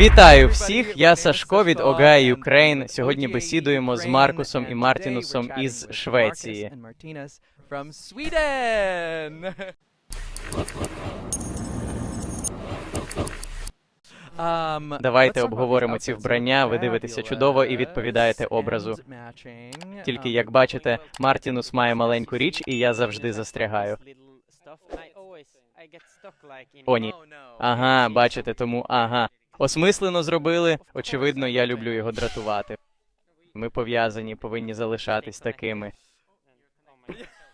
Вітаю всіх! Я Сашко від OGA Ukraine. Сьогодні бесідуємо з Маркусом і Мартінусом із Швеції. Давайте обговоримо ці вбрання. Ви дивитеся чудово і відповідаєте образу. Тільки Um, як бачите, Мартінус має маленьку річ, і я завжди застрягаю. О, ні. Ага, бачите, тому ага. Осмислено зробили. Очевидно, я люблю його дратувати. Ми пов'язані, повинні залишатись такими.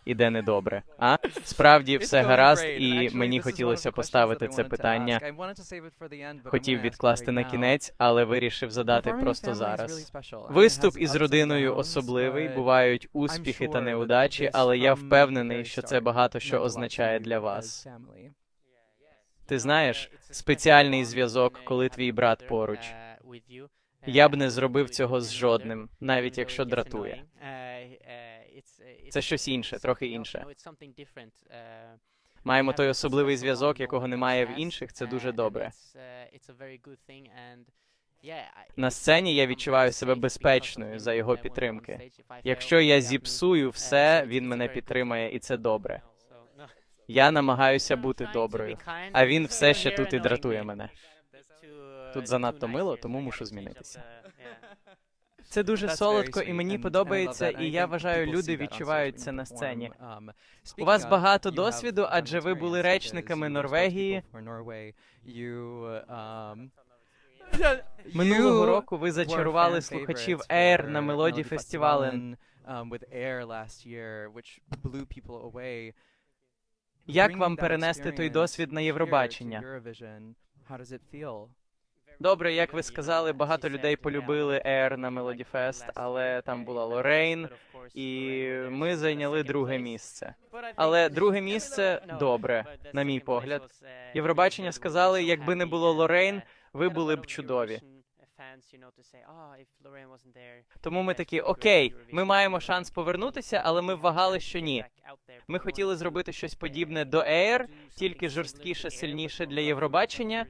Іде недобре. А справді все гаразд, і мені хотілося поставити це питання. Хотів відкласти на кінець, але вирішив задати просто зараз. Виступ із родиною особливий, бувають успіхи та неудачі, але я впевнений, що це багато що означає для вас. Ти знаєш, спеціальний зв'язок, коли твій брат поруч. Я б не зробив цього з жодним, навіть якщо дратує. Це щось інше, трохи інше. Маємо той особливий зв'язок, якого немає в інших. Це дуже добре. На сцені я відчуваю себе безпечною за його підтримки. Якщо я зіпсую все, він мене підтримає, і це добре. Я намагаюся бути доброю, а він все ще тут і дратує мене. Тут занадто мило, тому мушу змінитися. Це дуже солодко, і мені подобається, і я вважаю, люди відчувають це на сцені. У вас багато досвіду, адже ви були речниками Норвегії. Минулого року ви зачарували слухачів Air на мелоді фестивален. Як вам перенести той досвід на Євробачення? Добре, як ви сказали, багато людей полюбили Air на Melody Fest, але там була Лорейн, і ми зайняли друге місце. Але друге місце добре, на мій погляд. Євробачення сказали, якби не було Лорейн, ви були б чудові. Тому ми такі, окей, ми маємо шанс повернутися, але ми ввагали, що ні. Ми хотіли зробити щось подібне до Air, тільки жорсткіше, сильніше для Євробачення.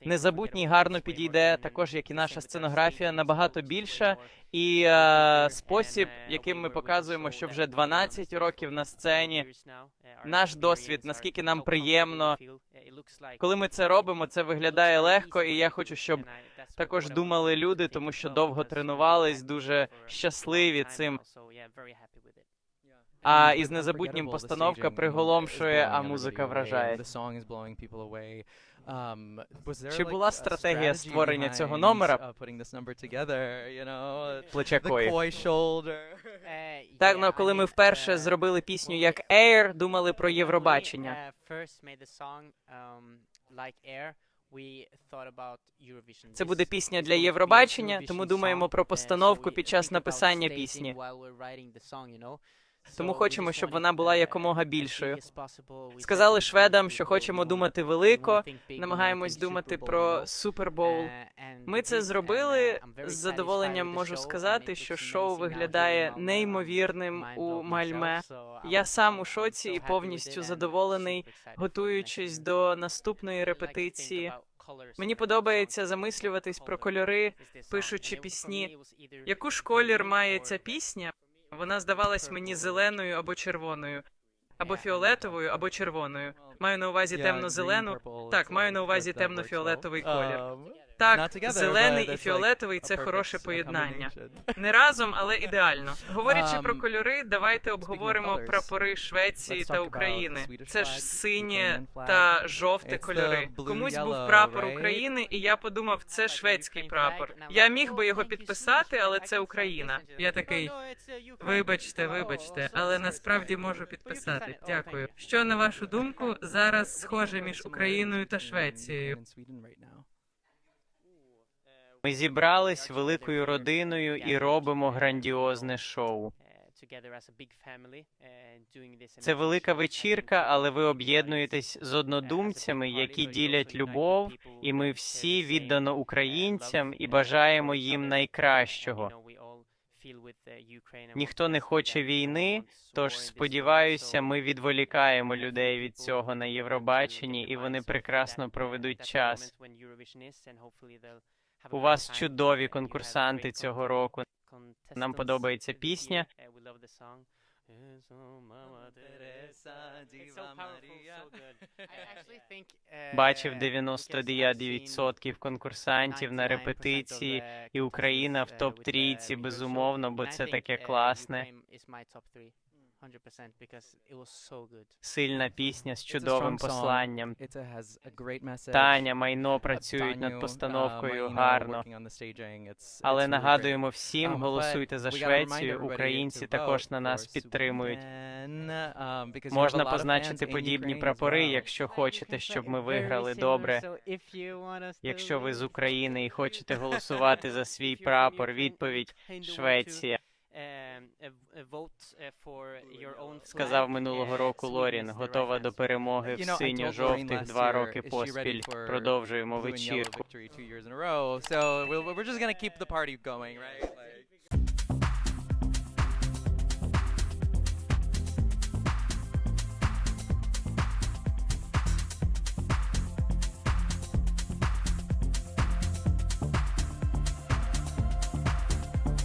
Незабутній гарно підійде, також як і наша сценографія, набагато більша. І е, спосіб, яким ми показуємо, що вже 12 років на сцені, наш досвід, наскільки нам приємно. Коли ми це робимо, це виглядає легко, і я хочу, щоб також думали люди, тому що довго тренувались, дуже щасливі цим. А із незабутнім постановка приголомшує, а музика вражає. Чи була стратегія створення цього номера? Плечакої. Так, ну коли ми вперше зробили пісню як Air, думали про Євробачення. Це буде пісня для Євробачення, тому думаємо про постановку під час написання пісні. Тому хочемо, щоб вона була якомога більшою. Сказали шведам, що хочемо думати велико, намагаємось думати про Супербоул. Ми це зробили. З задоволенням можу сказати, що шоу виглядає неймовірним у Мальме. Я сам у шоці і повністю задоволений, готуючись до наступної репетиції. Мені подобається замислюватись про кольори, пишучи пісні. Яку ж колір має ця пісня? Вона здавалась мені зеленою або червоною, або фіолетовою, або червоною. Маю на увазі темно-зелену. Так, маю на увазі темно-фіолетовий колір. Так, зелений і фіолетовий це хороше поєднання. Не разом, але ідеально. Говорячи про кольори, давайте обговоримо прапори Швеції та України. Це ж синє та жовте кольори. Комусь був прапор України, і я подумав, це шведський прапор. Я міг би його підписати, але це Україна. Я такий. Вибачте, вибачте, але насправді можу підписати. Дякую. Що на вашу думку зараз схоже між Україною та Швецією? Ми зібрались великою родиною і робимо грандіозне шоу. Це велика вечірка, але ви об'єднуєтесь з однодумцями, які ділять любов, і ми всі віддано українцям і бажаємо їм найкращого. Ніхто не хоче війни, тож сподіваюся, ми відволікаємо людей від цього на Євробаченні, і вони прекрасно проведуть час. У вас чудові конкурсанти цього року. Нам подобається пісня. Бачив 99% конкурсантів на репетиції, і Україна в топ трійці безумовно, бо це таке класне. Сильна пісня з чудовим посланням. Таня, майно працюють над uh, постановкою гарно. Але нагадуємо всім, Um, голосуйте за Швецію. Українці також на нас підтримують. Um, Можна позначити подібні прапори, якщо хочете, щоб ми виграли добре. Якщо ви з України і хочете голосувати за свій прапор, відповідь Швеція. Сказав минулого року Лорін, готова до перемоги в синьо-жовтих два роки поспіль. gonna Продовжуємо the party going вечірку.